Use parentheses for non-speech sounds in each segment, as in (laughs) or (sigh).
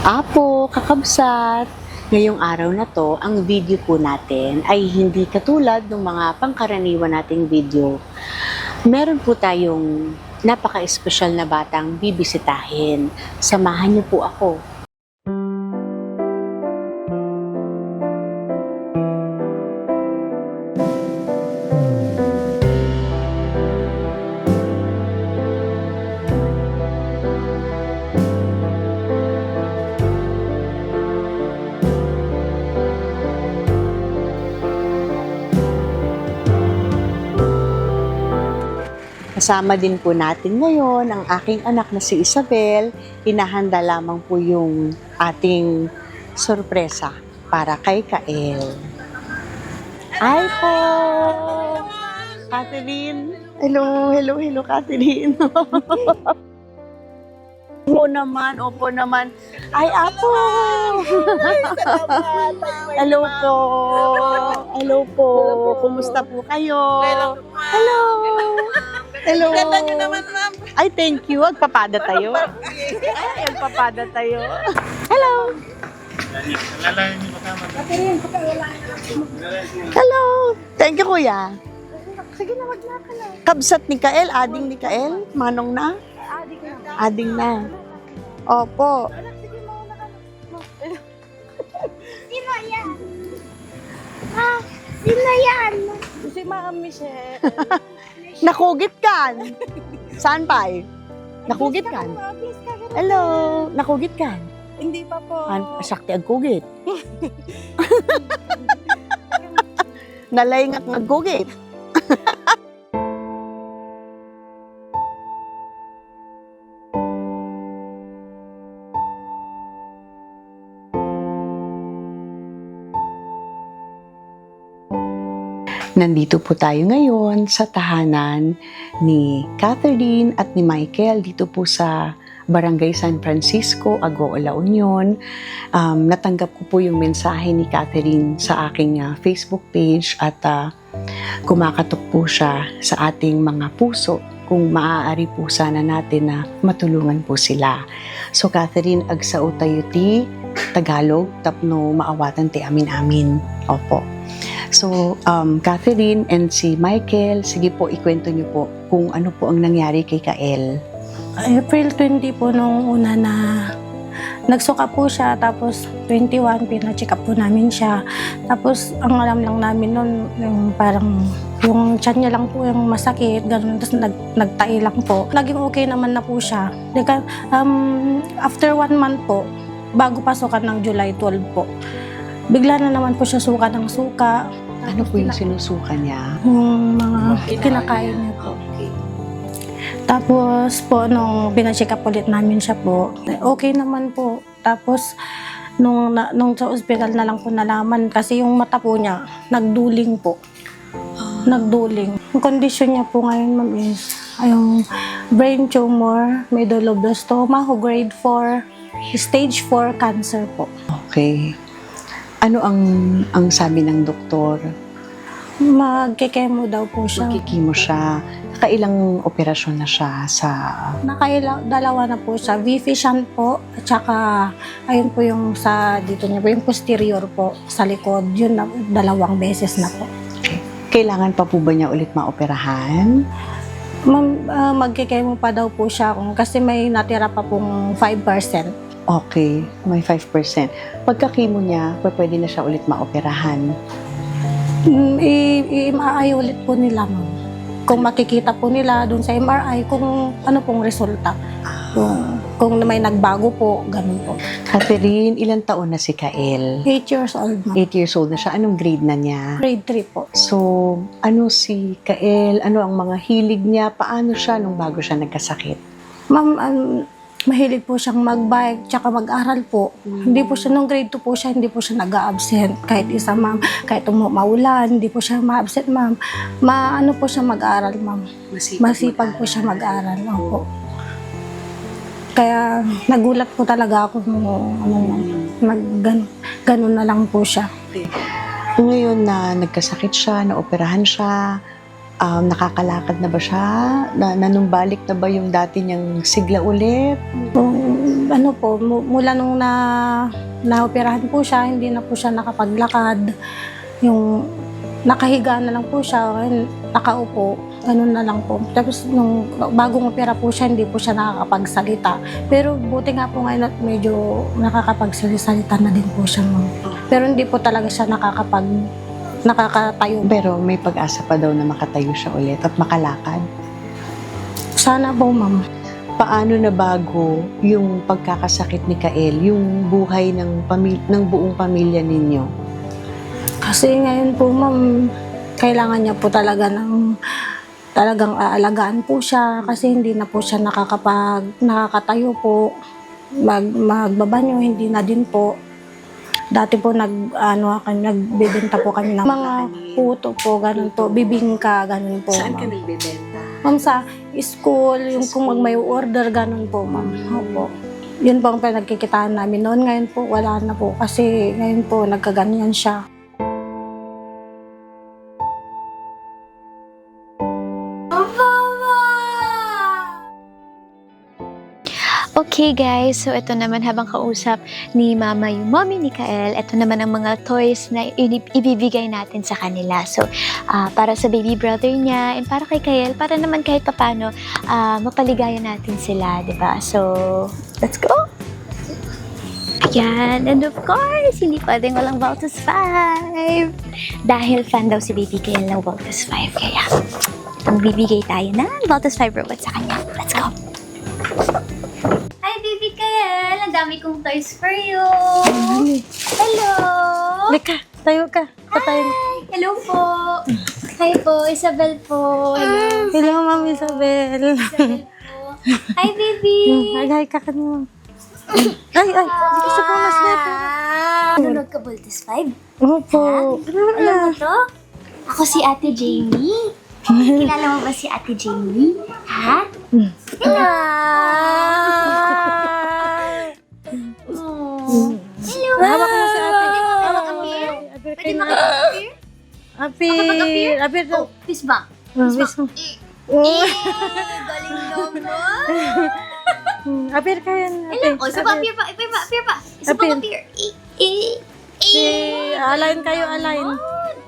Apo, kakabsat! Ngayong araw na to, ang video po natin ay hindi katulad ng mga pangkaraniwan nating video. Meron po tayong napaka-espesyal na batang bibisitahin. Samahan niyo po ako. Kasama din po natin ngayon ang aking anak na si Isabel. Inahanda lamang po yung ating sorpresa para kay Kael. Hi po! Catherine! Hello, hello, hello, Catherine! (laughs) Opo naman, opo naman. Ay, apo! Hello po! Hello po! Kumusta po kayo? Hello! Hello! Ganda nyo naman, ma'am. Ay, thank you. Agpapada tayo. (laughs) Ay, agpapada tayo. Hello! Hello! Thank you, kuya. Sige na, wag na ka na. Kabsat ni Kael, ading ni Kael, manong na. Ading na. Opo. Sino yan? Ah, sino yan? Si Ma'am Michelle. (laughs) Nakugit kan. Saan pa eh? Nakugit kan. Hello! Nakugit kan. Hindi pa po. An sakti ang kugit. (laughs) Nalay nga ang kugit. Nandito po tayo ngayon sa tahanan ni Catherine at ni Michael dito po sa Barangay San Francisco, Agoo, La Union. Um, natanggap ko po yung mensahe ni Catherine sa aking ah, Facebook page at ah, kumakatok po siya sa ating mga puso kung maaari po sana natin na matulungan po sila. So Catherine, agsao tayo Tagalog tapno maawatan ti amin-amin. Opo. So, um, Catherine and si Michael, sige po, ikwento niyo po kung ano po ang nangyari kay Kael. April 20 po nung una na nagsuka po siya tapos 21 pina-check up po namin siya. Tapos ang alam lang namin noon yung parang yung tiyan niya lang po yung masakit ganun. Tapos nag, nagtai lang po. Naging okay naman na po siya. Deka, um, after one month po bago pasukan ng July 12 po bigla na naman po siya suka ng suka Ano po yung sinusuka niya? yung mga kinakain niya po Tapos po, nung pina-check up ulit namin siya po, okay naman po. Tapos, nung, na, nung sa ospital na lang po nalaman, kasi yung mata po niya, nagduling po. Nagduling. Ang condition niya po ngayon, ma'am, is yung brain tumor, medulloblastoma, grade 4, stage 4 cancer po. Okay. Ano ang ang sabi ng doktor? Magkikemo daw po siya. Magkikimo siya. Kailang operasyon na siya sa... Nakaila, dalawa na po siya. Shunt po, at saka ayun po yung sa dito niya po, yung posterior po sa likod. Yun na, dalawang beses na po. Kailangan pa po ba niya ulit maoperahan? Ma'am, uh, magkikemo pa daw po siya kung kasi may natira pa pong 5%. Okay, may 5%. Pagka-chemo niya, pwede na siya ulit maoperahan. Mm, i-MRI ulit po nila, ma'am. Kung makikita po nila doon sa MRI kung ano pong resulta. Kung, kung may nagbago po, ganun po. Catherine, ilang taon na si Kael? 8 years old, ma'am. 8 years old na siya. Anong grade na niya? Grade 3 po. So, ano si Kael? Ano ang mga hilig niya? Paano siya nung bago siya nagkasakit? Ma'am, um, mahilig po siyang mag-bike, tsaka mag-aral po. Hindi po siya, nung grade 2 po siya, hindi po siya nag-absent. Kahit isa, ma'am, kahit maulan, hindi po siya ma-absent, ma'am. Maano po siya mag-aral, ma'am. Masipag po siya mag-aral. Opo. Kaya nagulat po talaga ako nung ano, ma'am, nag, gan, ganun na lang po siya. Ngayon na nagkasakit siya, naoperahan siya, um, nakakalakad na ba siya? Na, nanumbalik na ba yung dati niyang sigla ulit? Kung ano po, mu- mula nung na naoperahan po siya, hindi na po siya nakapaglakad. Yung nakahiga na lang po siya, nakaupo, ganun na lang po. Tapos nung bagong opera po siya, hindi po siya nakakapagsalita. Pero buti nga po ngayon at medyo nakakapagsalita na din po siya. Pero hindi po talaga siya nakakapag nakakatayo. Pero may pag-asa pa daw na makatayo siya ulit at makalakad. Sana po, ma'am. Paano na bago yung pagkakasakit ni Kael, yung buhay ng, pamil- ng buong pamilya ninyo? Kasi ngayon po, ma'am, kailangan niya po talaga ng talagang aalagaan po siya kasi hindi na po siya nakakapag nakakatayo po mag magbabanyo hindi na din po dati po nag ano kami nagbebenta po kami ng mga puto po ganun po. Bibingka ganun po ma'am. nagbebenta? ma'am sa school yung kung mag may order ganun po ma'am. Opo. Yun po ang pinagkikitaan namin. Noon ngayon po wala na po. Kasi ngayon po nagkaganyan siya Okay guys, so ito naman habang kausap ni Mama yung mommy ni Kael, ito naman ang mga toys na ibibigay natin sa kanila. So, ah, para sa baby brother niya and para kay Kael, para naman kahit papano ah, mapaligaya natin sila, ba? So, let's go! Ayan, and of course, hindi pwedeng walang Voltus 5. Dahil fan daw si baby Kael ng Voltus 5, kaya bibigay tayo ng Voltus 5 robot sa kanya. Let's go! Hi! Ang dami kong toys for you! Hello! Lika, tayo ka. Patayin. Hello po! Hi po, Isabel po. Hello, Hello, Ma'am Isabel. Isabel po. Hi, baby! Ay, ka kanina. Ay, ay, gusto ko na snap. Nanonood ka Voltes 5? Opo. Alam mo to? Ako si Ate Jamie. (laughs) Kilala mo ba si Ate Jamie? Ha? Hello! Apir. Apir daw. Oh, fist bump. Oh, bis mo. Eh, galing (laughs) naman. Apir ka yan. Alam ko, isa pa, pa, appear pa, appear pa. Isa pa, appear. Eh, eh, eh. Eh, align kayo, align.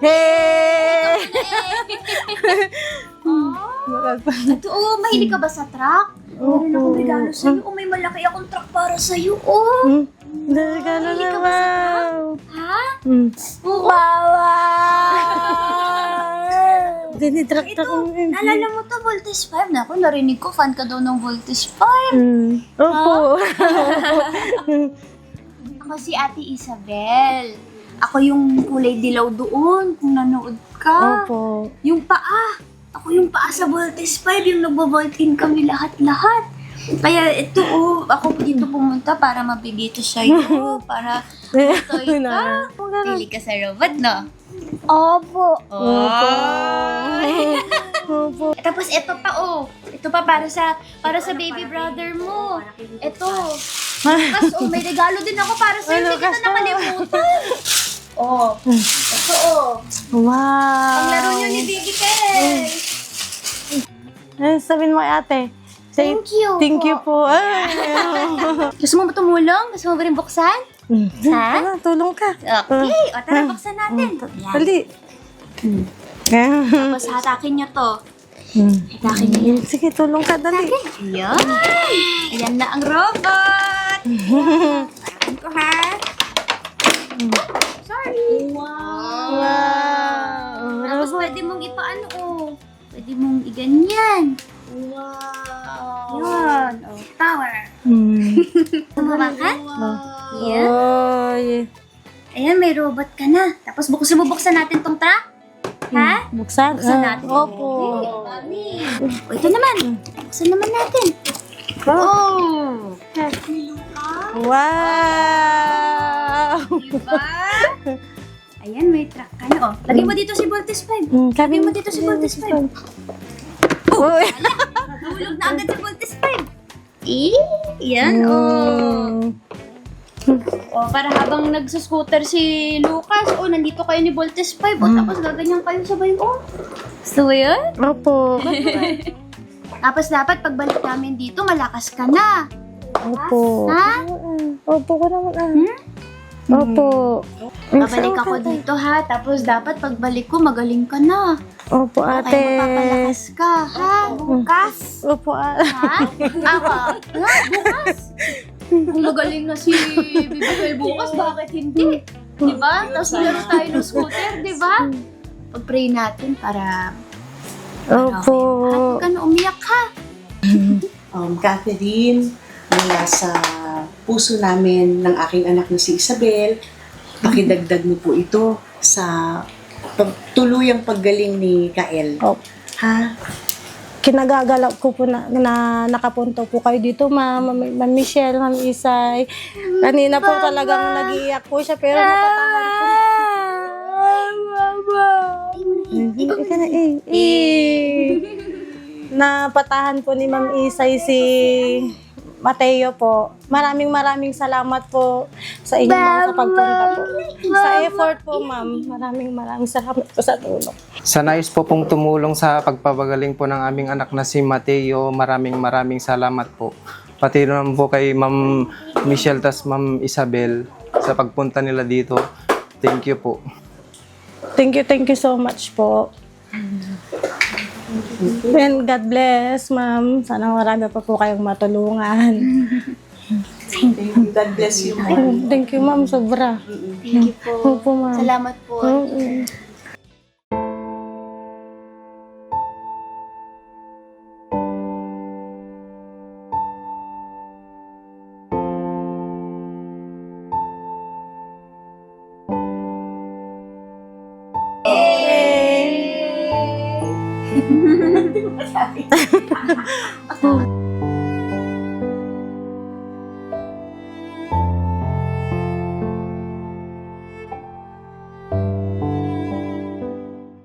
Hey! (laughs) Oo, mahilig ka ba sa truck? Meron akong regalo sa'yo. Oh, may malaki akong truck para sa'yo. Oh, Hmm. Regalo Mahilig na ka ba sa wow. ha? Hmm. Oo. Dinidrak Ito, naalala mo to, Voltes 5. Naku, narinig ko, fan ka daw ng Voltes 5. Hmm. (laughs) Opo. Ako si Ate Isabel. Ako yung kulay dilaw doon, kung nanood ka. Opo. Yung paa. Ako yung paa sa Voltes 5, yung nagbo-volt in kami lahat-lahat. Kaya ito, oh, ako dito pumunta para mabigay ito sa'yo. (laughs) para toy ka. Pili ka sa robot, no? Opo. Opo. Opo. (laughs) Tapos ito pa, oh. Ito pa para sa para sa baby brother mo. Ito. Tapos, oh, may regalo din ako para sa'yo. Hindi kita Lucas, nakalimutan. Oh. Ito, oh. Wow. Ang laro niyo ni Baby Kel. Ano sabihin mo kay ate? Say, Thank you Thank you po. Ay. (laughs) Gusto mo ba tumulong? Gusto mo ba rin buksan? Ha? Ano, tulong ka. Okay. O, tara, buksan natin. Yan. Dali. Tapos hatakin niyo to. Hatakin niyo. Sige, tulong ka, dali. Yan. Ayan na ang robot. (laughs) Hatakin ko, ha? Sorry. Wow. Wow. Tapos pwede mong ipaano, oh. Pwede mong iganyan. Wow. Yan. Oh, power. Hmm. Tumama ka? Yan. Oy. Ayan, may robot ka na. Tapos buksan mo buksan natin tong truck. Ha? Buksan. Buksan Ah, natin. Opo. Mami. Oh, ito naman. Buksan naman natin. Oh. Wow. Diba? Ayan, may truck ka na. Oh, lagay mo dito si Voltes 5. Hmm, Lagay mo dito si Voltes 5. Uy. (laughs) Nahulog na agad si Voltes 5. Eh, yan. Oh. Oh, para habang nagsuscooter si Lucas, oh, nandito kayo ni Voltes 5, oh, tapos gaganyan kayo sabay, oh. Gusto mo yun? Opo. (laughs) Tapos dapat pagbalik namin dito, malakas ka na. Opo. Ha? Opo ko naman ah. Opo. Babalik ako dito ha. Tapos dapat pagbalik ko, magaling ka na. Opo, Okay, ate. mapapalakas ka, ha? Bukas. Opo, ate. Ha? Ako? Ha? Bukas? Kung magaling na si Bibigay bukas, bakit hindi? Diba? Tapos nilaro tayo ng scooter, diba? Pag-pray natin para... Opo. At huwag ka na umiyak ha. (laughs) Um, Catherine, mula sa puso namin ng aking anak na si Isabel, pakidagdag mo po ito sa pag- tuluyang paggaling ni Kael. Opo. Ha? kinagagalaw ko po na, na nakapunto po kayo dito, ma'am, ma'am, ma'am Michelle, ma'am Isay. Kanina po talagang nag-iiyak po siya, pero napatahan po. Ika na, eh, eh. Napatahan po ni Ma'am Isay si Mateo po. Maraming maraming salamat po sa inyo mga sa pagpunta po. Sa effort po, ma'am. Maraming maraming salamat po sa tulong. Sa nais po pong tumulong sa pagpapagaling po ng aming anak na si Mateo, maraming maraming salamat po. Pati naman po kay Ma'am Michelle tas Ma'am Isabel sa pagpunta nila dito. Thank you po. Thank you, thank you so much po. And God bless, ma'am. Sana marami pa po kayong matulungan. Thank you. God bless you. ma'am. Thank you, ma'am. Sobra. Thank you po. Opo, ma'am. Salamat po. Mm-mm. (laughs) nangyari.